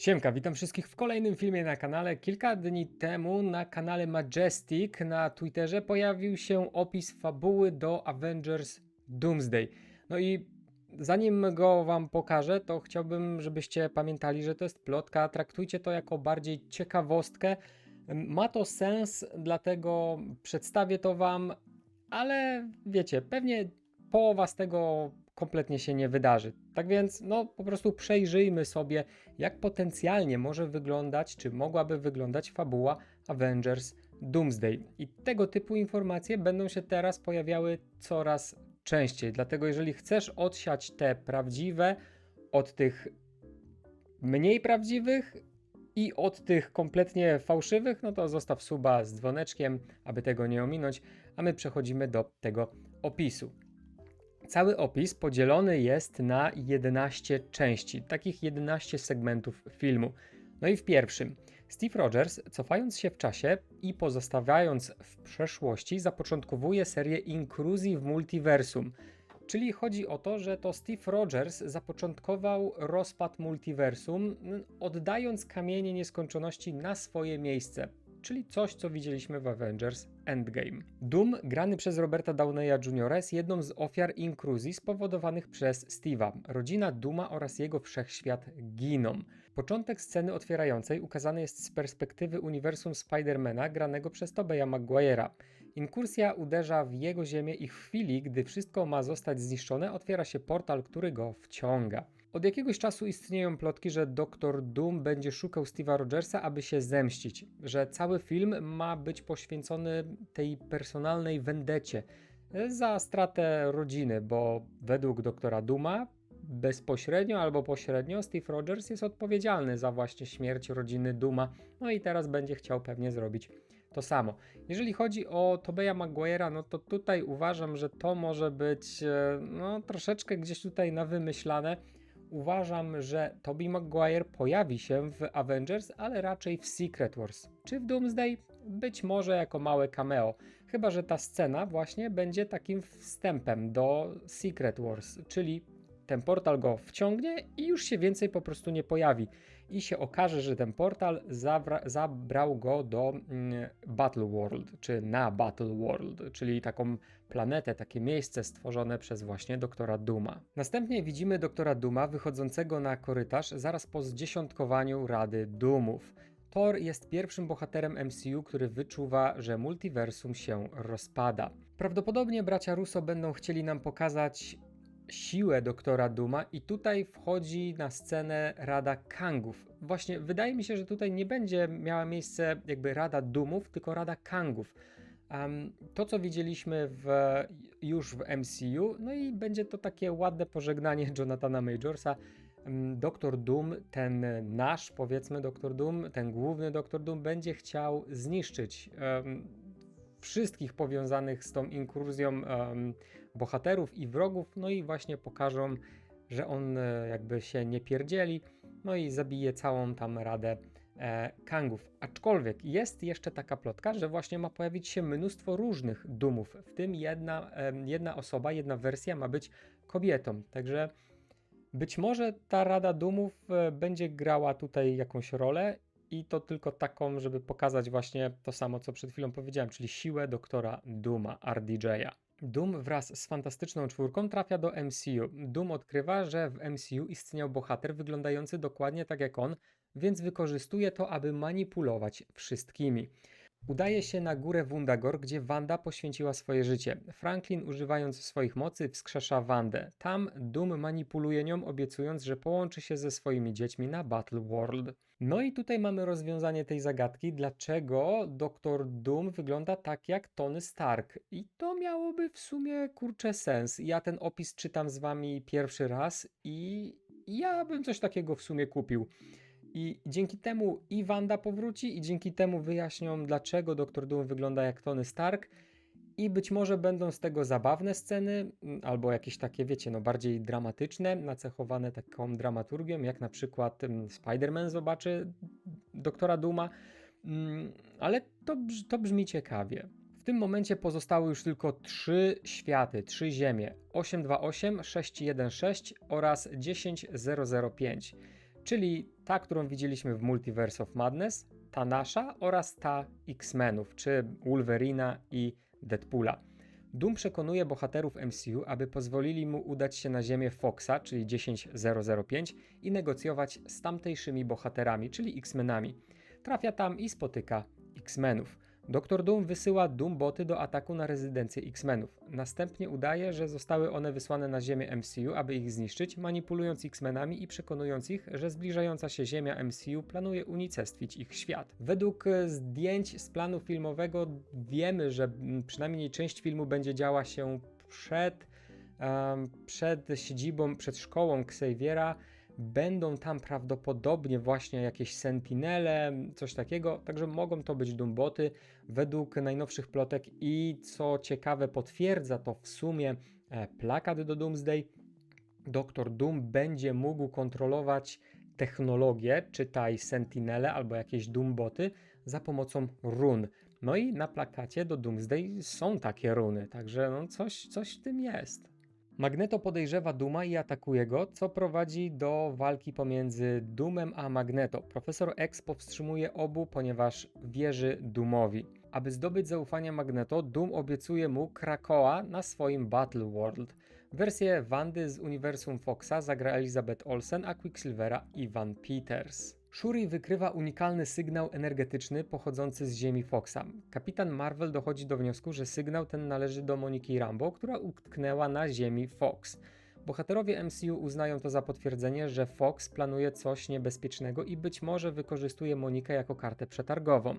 Siemka, witam wszystkich w kolejnym filmie na kanale. Kilka dni temu na kanale Majestic na Twitterze pojawił się opis fabuły do Avengers Doomsday. No i zanim go wam pokażę, to chciałbym, żebyście pamiętali, że to jest plotka. Traktujcie to jako bardziej ciekawostkę. Ma to sens, dlatego przedstawię to wam, ale wiecie, pewnie połowa z tego kompletnie się nie wydarzy. Tak więc, no po prostu przejrzyjmy sobie, jak potencjalnie może wyglądać, czy mogłaby wyglądać fabuła Avengers Doomsday. I tego typu informacje będą się teraz pojawiały coraz częściej. Dlatego, jeżeli chcesz odsiać te prawdziwe od tych mniej prawdziwych i od tych kompletnie fałszywych, no to zostaw suba z dzwoneczkiem, aby tego nie ominąć, a my przechodzimy do tego opisu. Cały opis podzielony jest na 11 części, takich 11 segmentów filmu. No i w pierwszym Steve Rogers, cofając się w czasie i pozostawiając w przeszłości, zapoczątkowuje serię inkruzji w multiversum. Czyli chodzi o to, że to Steve Rogers zapoczątkował rozpad multiversum, oddając kamienie nieskończoności na swoje miejsce czyli coś, co widzieliśmy w Avengers Endgame. Doom, grany przez Roberta Downeya Jr., jest jedną z ofiar inkruzji spowodowanych przez Steve'a. Rodzina Duma oraz jego wszechświat giną. Początek sceny otwierającej ukazany jest z perspektywy uniwersum Spidermana granego przez Tobeya Maguire'a. Inkursja uderza w jego ziemię i w chwili, gdy wszystko ma zostać zniszczone, otwiera się portal, który go wciąga. Od jakiegoś czasu istnieją plotki, że Doktor Doom będzie szukał Steve'a Rogersa, aby się zemścić, że cały film ma być poświęcony tej personalnej wendecie za stratę rodziny, bo według doktora Duma bezpośrednio albo pośrednio Steve Rogers jest odpowiedzialny za właśnie śmierć rodziny Duma, no i teraz będzie chciał pewnie zrobić to samo. Jeżeli chodzi o Tobeya Maguire'a, no to tutaj uważam, że to może być e, no, troszeczkę gdzieś tutaj na wymyślane, uważam, że Tobey Maguire pojawi się w Avengers, ale raczej w Secret Wars. Czy w Doomsday? Być może jako małe cameo. Chyba, że ta scena właśnie będzie takim wstępem do Secret Wars, czyli ten portal go wciągnie i już się więcej po prostu nie pojawi. I się okaże, że ten portal zabrał go do mm, Battle World, czy na Battle World, czyli taką planetę, takie miejsce stworzone przez właśnie doktora Duma. Następnie widzimy doktora Duma wychodzącego na korytarz zaraz po zdziesiątkowaniu Rady Dumów. Thor jest pierwszym bohaterem MCU, który wyczuwa, że multiversum się rozpada. Prawdopodobnie bracia Russo będą chcieli nam pokazać siłę doktora Duma i tutaj wchodzi na scenę Rada Kangów. Właśnie wydaje mi się, że tutaj nie będzie miała miejsce jakby Rada Dumów, tylko Rada Kangów. Um, to, co widzieliśmy w, już w MCU, no i będzie to takie ładne pożegnanie Jonathana Majorsa. Doktor Doom, ten nasz, powiedzmy, Doktor Doom, ten główny Doktor Doom, będzie chciał zniszczyć um, wszystkich powiązanych z tą inkurzją bohaterów i wrogów, no i właśnie pokażą, że on e, jakby się nie pierdzieli, no i zabije całą tam radę e, Kangów. Aczkolwiek jest jeszcze taka plotka, że właśnie ma pojawić się mnóstwo różnych dumów, w tym jedna, jedna osoba, jedna wersja ma być kobietą, także być może ta Rada Dumów e, będzie grała tutaj jakąś rolę i to tylko taką, żeby pokazać właśnie to samo, co przed chwilą powiedziałem, czyli siłę doktora Duma, RDJ'a. Doom wraz z Fantastyczną Czwórką trafia do MCU. Doom odkrywa, że w MCU istniał bohater wyglądający dokładnie tak jak on, więc wykorzystuje to, aby manipulować wszystkimi. Udaje się na górę Wundagor, gdzie Wanda poświęciła swoje życie. Franklin, używając swoich mocy, wskrzesza Wandę. Tam Doom manipuluje nią, obiecując, że połączy się ze swoimi dziećmi na Battle World. No i tutaj mamy rozwiązanie tej zagadki, dlaczego Doktor Doom wygląda tak jak Tony Stark. I to miałoby w sumie kurczę sens. Ja ten opis czytam z wami pierwszy raz i ja bym coś takiego w sumie kupił. I dzięki temu i Wanda powróci, i dzięki temu wyjaśnią, dlaczego Doktor Doom wygląda jak Tony Stark. I być może będą z tego zabawne sceny, mm, albo jakieś takie, wiecie, no bardziej dramatyczne, nacechowane taką dramaturgią, jak na przykład mm, Spider-Man zobaczy Doktora Duma. Mm, ale to, to brzmi ciekawie. W tym momencie pozostały już tylko trzy światy, trzy ziemie: 828, 616 oraz 10005. czyli ta, którą widzieliśmy w Multiverse of Madness, ta nasza oraz ta X-Menów, czy Wolverina i Deadpoola. Doom przekonuje bohaterów MCU, aby pozwolili mu udać się na ziemię Foxa, czyli 10005 i negocjować z tamtejszymi bohaterami, czyli X-Menami. Trafia tam i spotyka X-Menów. Doktor Doom wysyła Doomboty do ataku na rezydencję X-Menów. Następnie udaje, że zostały one wysłane na ziemię MCU, aby ich zniszczyć, manipulując X-Menami i przekonując ich, że zbliżająca się ziemia MCU planuje unicestwić ich świat. Według e, zdjęć z planu filmowego wiemy, że przynajmniej część filmu będzie działa się przed, um, przed siedzibą, przed szkołą Xaviera, Będą tam prawdopodobnie właśnie jakieś sentinele, coś takiego, także mogą to być Doomboty według najnowszych plotek i co ciekawe potwierdza to w sumie e, plakat do Doomsday. Doktor Doom będzie mógł kontrolować technologię, czytaj sentinele albo jakieś Doomboty za pomocą run. No i na plakacie do Doomsday są takie runy, także no coś, coś w tym jest. Magneto podejrzewa Duma i atakuje go, co prowadzi do walki pomiędzy Dumem a Magneto. Profesor X powstrzymuje obu, ponieważ wierzy Dumowi. Aby zdobyć zaufanie Magneto, Doom obiecuje mu Krakoa na swoim Battle World. Wersję Wandy z uniwersum Foxa zagra Elizabeth Olsen, a Quicksilvera Ivan Peters. Shuri wykrywa unikalny sygnał energetyczny pochodzący z ziemi Foxa. Kapitan Marvel dochodzi do wniosku, że sygnał ten należy do Moniki Rambo, która utknęła na ziemi Fox. Bohaterowie MCU uznają to za potwierdzenie, że Fox planuje coś niebezpiecznego i być może wykorzystuje Monikę jako kartę przetargową.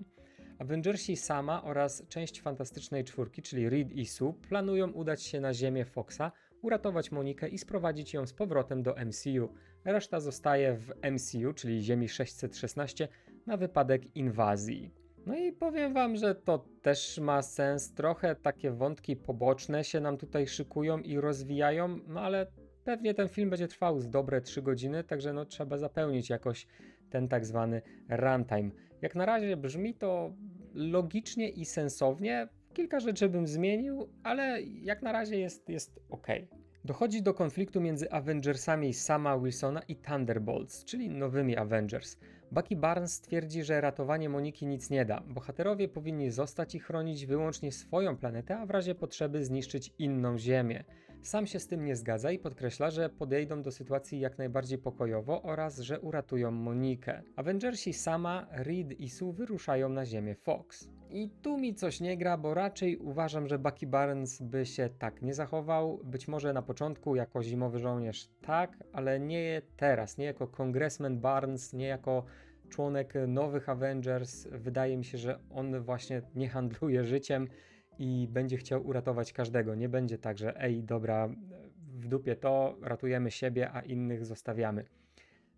Avengersi sama oraz część Fantastycznej Czwórki, czyli Reed i Sue, planują udać się na ziemię Foxa, uratować Monikę i sprowadzić ją z powrotem do MCU. Reszta zostaje w MCU, czyli Ziemi 616, na wypadek inwazji. No i powiem wam, że to też ma sens. Trochę takie wątki poboczne się nam tutaj szykują i rozwijają, no ale pewnie ten film będzie trwał z dobre 3 godziny, także no trzeba zapełnić jakoś ten tak zwany runtime. Jak na razie brzmi to logicznie i sensownie. Kilka rzeczy bym zmienił, ale jak na razie jest, jest ok. Dochodzi do konfliktu między Avengersami Sama Wilsona i Thunderbolts, czyli nowymi Avengers. Bucky Barnes twierdzi, że ratowanie Moniki nic nie da. Bohaterowie powinni zostać i chronić wyłącznie swoją planetę, a w razie potrzeby zniszczyć inną Ziemię. Sam się z tym nie zgadza i podkreśla, że podejdą do sytuacji jak najbardziej pokojowo oraz że uratują Monikę. Avengersi Sama, Reed i Sue wyruszają na Ziemię Fox. I tu mi coś nie gra, bo raczej uważam, że Bucky Barnes by się tak nie zachował. Być może na początku jako zimowy żołnierz tak, ale nie teraz, nie jako kongresmen Barnes, nie jako członek nowych Avengers. Wydaje mi się, że on właśnie nie handluje życiem i będzie chciał uratować każdego. Nie będzie tak, że ej, dobra, w dupie to, ratujemy siebie, a innych zostawiamy.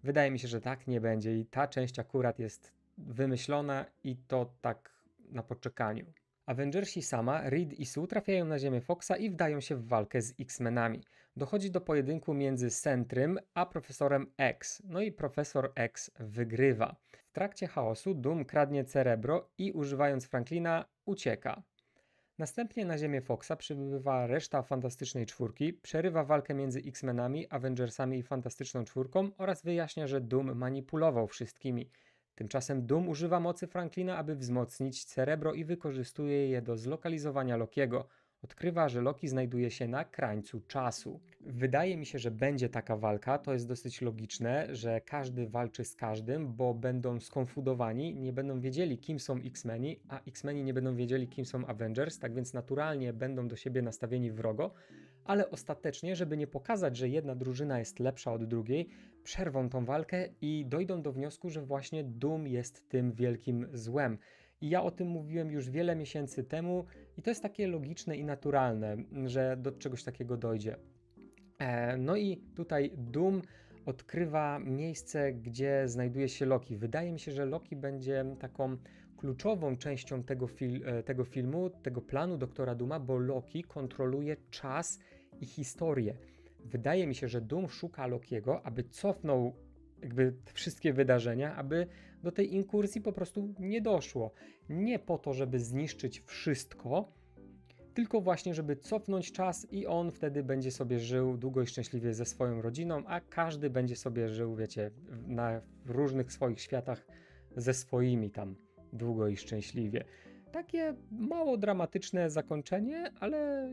Wydaje mi się, że tak nie będzie i ta część akurat jest wymyślona i to tak na poczekaniu. Avengersi sama, Reed i Sue trafiają na ziemię Foxa i wdają się w walkę z X-Menami. Dochodzi do pojedynku między Sentrym a profesorem X. No i profesor X wygrywa. W trakcie chaosu Doom kradnie Cerebro i używając Franklina ucieka. Następnie na ziemię Foxa przybywa reszta Fantastycznej Czwórki, przerywa walkę między X-Menami, Avengersami i Fantastyczną Czwórką oraz wyjaśnia, że Doom manipulował wszystkimi. Tymczasem Doom używa mocy Franklina, aby wzmocnić cerebro i wykorzystuje je do zlokalizowania Lokiego. Odkrywa, że Loki znajduje się na krańcu czasu. Wydaje mi się, że będzie taka walka. To jest dosyć logiczne, że każdy walczy z każdym, bo będą skonfudowani, nie będą wiedzieli, kim są X-Meni, a X-Meni nie będą wiedzieli, kim są Avengers, tak więc naturalnie będą do siebie nastawieni wrogo ale ostatecznie, żeby nie pokazać, że jedna drużyna jest lepsza od drugiej, przerwą tą walkę i dojdą do wniosku, że właśnie Doom jest tym wielkim złem. I ja o tym mówiłem już wiele miesięcy temu, i to jest takie logiczne i naturalne, że do czegoś takiego dojdzie. E, no i tutaj Doom odkrywa miejsce, gdzie znajduje się Loki. Wydaje mi się, że Loki będzie taką kluczową częścią tego, fil e, tego filmu, tego planu doktora Duma, bo Loki kontroluje czas i historię. Wydaje mi się, że Doom szuka Lokiego, aby cofnął jakby wszystkie wydarzenia, aby do tej inkursji po prostu nie doszło. Nie po to, żeby zniszczyć wszystko, tylko właśnie, żeby cofnąć czas i on wtedy będzie sobie żył długo i szczęśliwie ze swoją rodziną, a każdy będzie sobie żył, wiecie, na różnych swoich światach ze swoimi tam długo i szczęśliwie. Takie mało dramatyczne zakończenie, ale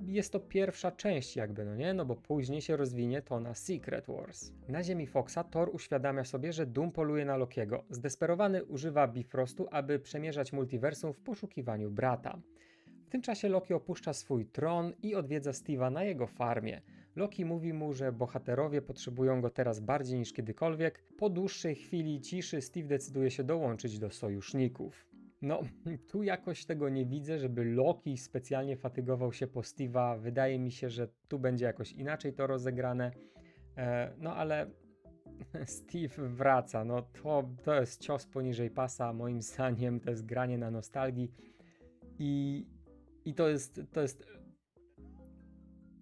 jest to pierwsza część jakby, no nie? No bo później się rozwinie to na Secret Wars. Na ziemi Foxa Thor uświadamia sobie, że Doom poluje na Lokiego. Zdesperowany używa Bifrostu, aby przemierzać multiversum w poszukiwaniu brata. W tym czasie Loki opuszcza swój tron i odwiedza Steve'a na jego farmie. Loki mówi mu, że bohaterowie potrzebują go teraz bardziej niż kiedykolwiek. Po dłuższej chwili ciszy Steve decyduje się dołączyć do sojuszników. No, tu jakoś tego nie widzę, żeby Loki specjalnie fatygował się po Steve'a. Wydaje mi się, że tu będzie jakoś inaczej to rozegrane. E, no ale Steve wraca. No to, to jest cios poniżej pasa. Moim zdaniem to jest granie na nostalgii. I, i to jest. To jest.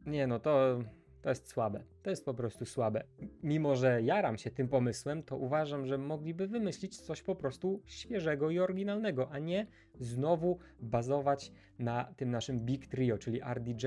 Nie no, to. To jest słabe. To jest po prostu słabe. Mimo, że jaram się tym pomysłem, to uważam, że mogliby wymyślić coś po prostu świeżego i oryginalnego, a nie znowu bazować na tym naszym Big Trio, czyli RDJ,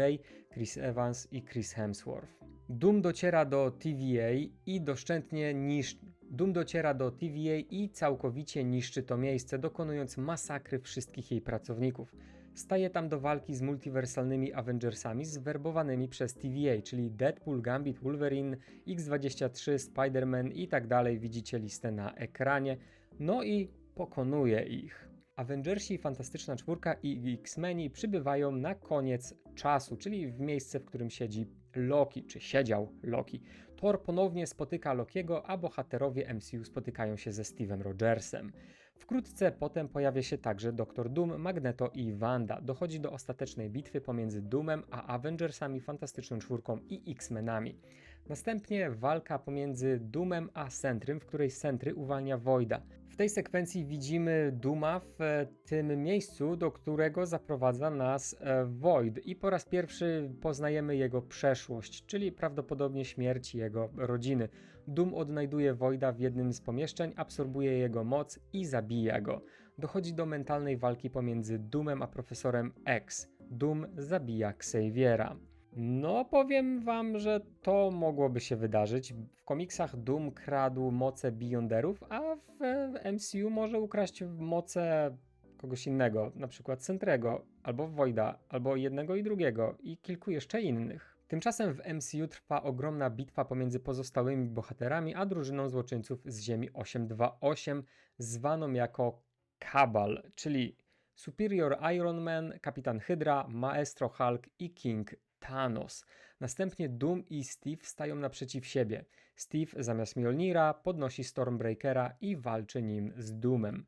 Chris Evans i Chris Hemsworth. Doom dociera do TVA i doszczętnie niszczy. Doom dociera do TVA i całkowicie niszczy to miejsce, dokonując masakry wszystkich jej pracowników. Staje tam do walki z multiwersalnymi Avengersami zwerbowanymi przez TVA, czyli Deadpool, Gambit, Wolverine, X-23, Spider-Man i tak dalej. Widzicie listę na ekranie. No i pokonuje ich. Avengersi, Fantastyczna Czwórka i X-Meni przybywają na koniec czasu, czyli w miejsce, w którym siedzi Loki, czy siedział Loki. Thor ponownie spotyka Lokiego, a bohaterowie MCU spotykają się ze Steve'em Rogersem. Wkrótce potem pojawia się także Doktor Doom, Magneto i Wanda. Dochodzi do ostatecznej bitwy pomiędzy Doomem a Avengersami, Fantastyczną Czwórką i X-Menami. Następnie walka pomiędzy Doomem a Sentrym, w której Sentry uwalnia Voida. W tej sekwencji widzimy Duma w e, tym miejscu, do którego zaprowadza nas e, Void i po raz pierwszy poznajemy jego przeszłość, czyli prawdopodobnie śmierć jego rodziny. Doom odnajduje Voida w jednym z pomieszczeń, absorbuje jego moc i zabija go. Dochodzi do mentalnej walki pomiędzy Doomem a profesorem X. Doom zabija Xaviera. No, powiem wam, że to mogłoby się wydarzyć. W komiksach Doom kradł moce Beyonderów, a w MCU może ukraść moce kogoś innego, na przykład Sentrego, albo Voida, albo jednego i drugiego i kilku jeszcze innych. Tymczasem w MCU trwa ogromna bitwa pomiędzy pozostałymi bohaterami, a drużyną złoczyńców z Ziemi 828, zwaną jako Kabal, czyli Superior Iron Man, Kapitan Hydra, Maestro Hulk i King Thanos. Następnie Doom i Steve stają naprzeciw siebie. Steve zamiast Mjolnira podnosi Stormbreakera i walczy nim z Doomem.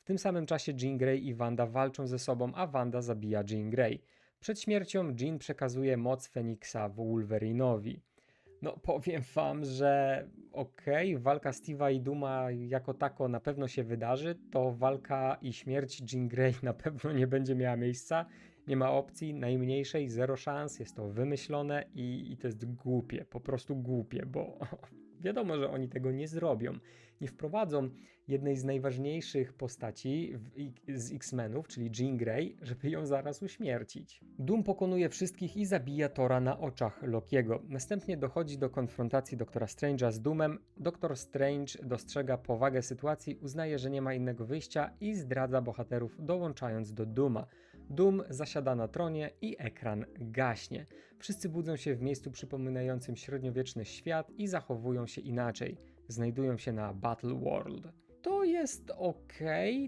W tym samym czasie Jean Grey i Wanda walczą ze sobą, a Wanda zabija Jean Grey. Przed śmiercią Jean przekazuje moc Feniksa Wolverinowi. No powiem wam, że okej, okay, walka Steve'a i Duma jako tako na pewno się wydarzy, to walka i śmierć Jean Grey na pewno nie będzie miała miejsca. Nie ma opcji najmniejszej, zero szans, jest to wymyślone i, i to jest głupie, po prostu głupie, bo wiadomo, że oni tego nie zrobią. Nie wprowadzą jednej z najważniejszych postaci z X-Menów, czyli Jean Grey, żeby ją zaraz uśmiercić. Doom pokonuje wszystkich i zabija Tora na oczach Lokiego. Następnie dochodzi do konfrontacji Doktora Strange'a z Doomem. Doktor Strange dostrzega powagę sytuacji, uznaje, że nie ma innego wyjścia i zdradza bohaterów, dołączając do Dooma. Doom zasiada na tronie i ekran gaśnie. Wszyscy budzą się w miejscu przypominającym średniowieczny świat i zachowują się inaczej. Znajdują się na Battle World. To jest ok,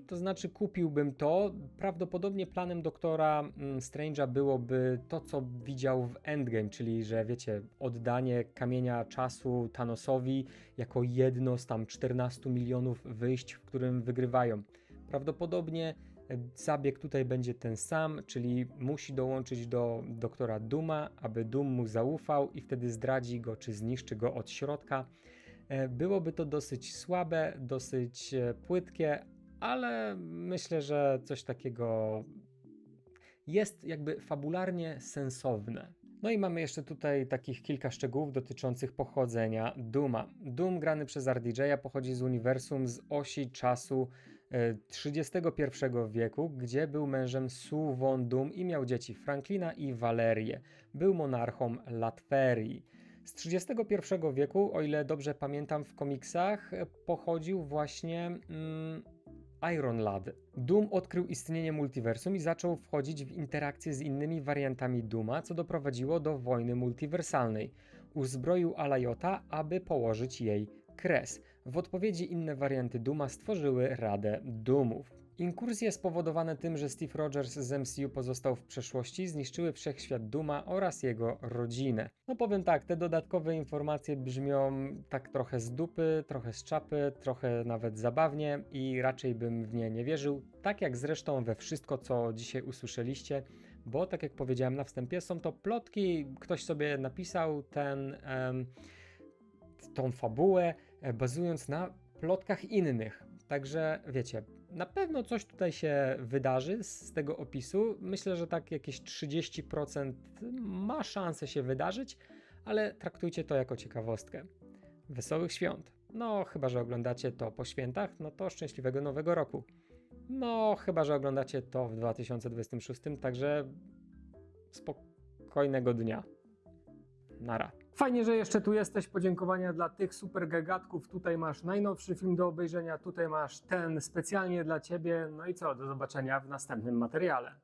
to znaczy kupiłbym to. Prawdopodobnie planem doktora mm, Strange'a byłoby to, co widział w Endgame, czyli że wiecie, oddanie kamienia czasu Thanosowi jako jedno z tam 14 milionów wyjść, w którym wygrywają. Prawdopodobnie Zabieg tutaj będzie ten sam, czyli musi dołączyć do doktora Duma, aby Dum mu zaufał i wtedy zdradzi go czy zniszczy go od środka. Byłoby to dosyć słabe, dosyć płytkie, ale myślę, że coś takiego jest jakby fabularnie sensowne. No i mamy jeszcze tutaj takich kilka szczegółów dotyczących pochodzenia Duma. Doom grany przez RDJ'a pochodzi z uniwersum z osi czasu e, XXXI wieku, gdzie był mężem Sue Von Dum i miał dzieci Franklina i Valerię. Był monarchą Latverii. Z XXXI wieku, o ile dobrze pamiętam w komiksach, pochodził właśnie mm, Iron Lad. Doom odkrył istnienie multiversum i zaczął wchodzić w interakcje z innymi wariantami Duma, co doprowadziło do wojny multiwersalnej. Uzbroił Alajota, aby położyć jej kres. W odpowiedzi inne warianty Duma stworzyły Radę Dumów. Inkursje spowodowane tym, że Steve Rogers z MCU pozostał w przeszłości, zniszczyły wszechświat Duma oraz jego rodzinę. No powiem tak, te dodatkowe informacje brzmią tak trochę z dupy, trochę z czapy, trochę nawet zabawnie i raczej bym w nie nie wierzył. Tak jak zresztą we wszystko, co dzisiaj usłyszeliście, bo tak jak powiedziałem na wstępie, są to plotki, ktoś sobie napisał ten, em, tą fabułę, e, bazując na plotkach innych. Także wiecie, na pewno coś tutaj się wydarzy z tego opisu. Myślę, że tak jakieś 30% ma szansę się wydarzyć, ale traktujcie to jako ciekawostkę. Wesołych świąt. No, chyba że oglądacie to po świętach, no to szczęśliwego nowego roku. No, chyba że oglądacie to w 2026, także spokojnego dnia. Nara. Fajnie, że jeszcze tu jesteś. Podziękowania dla tych super gagatków. Tutaj masz najnowszy film do obejrzenia, tutaj masz ten specjalnie dla ciebie. No i co, do zobaczenia w następnym materiale.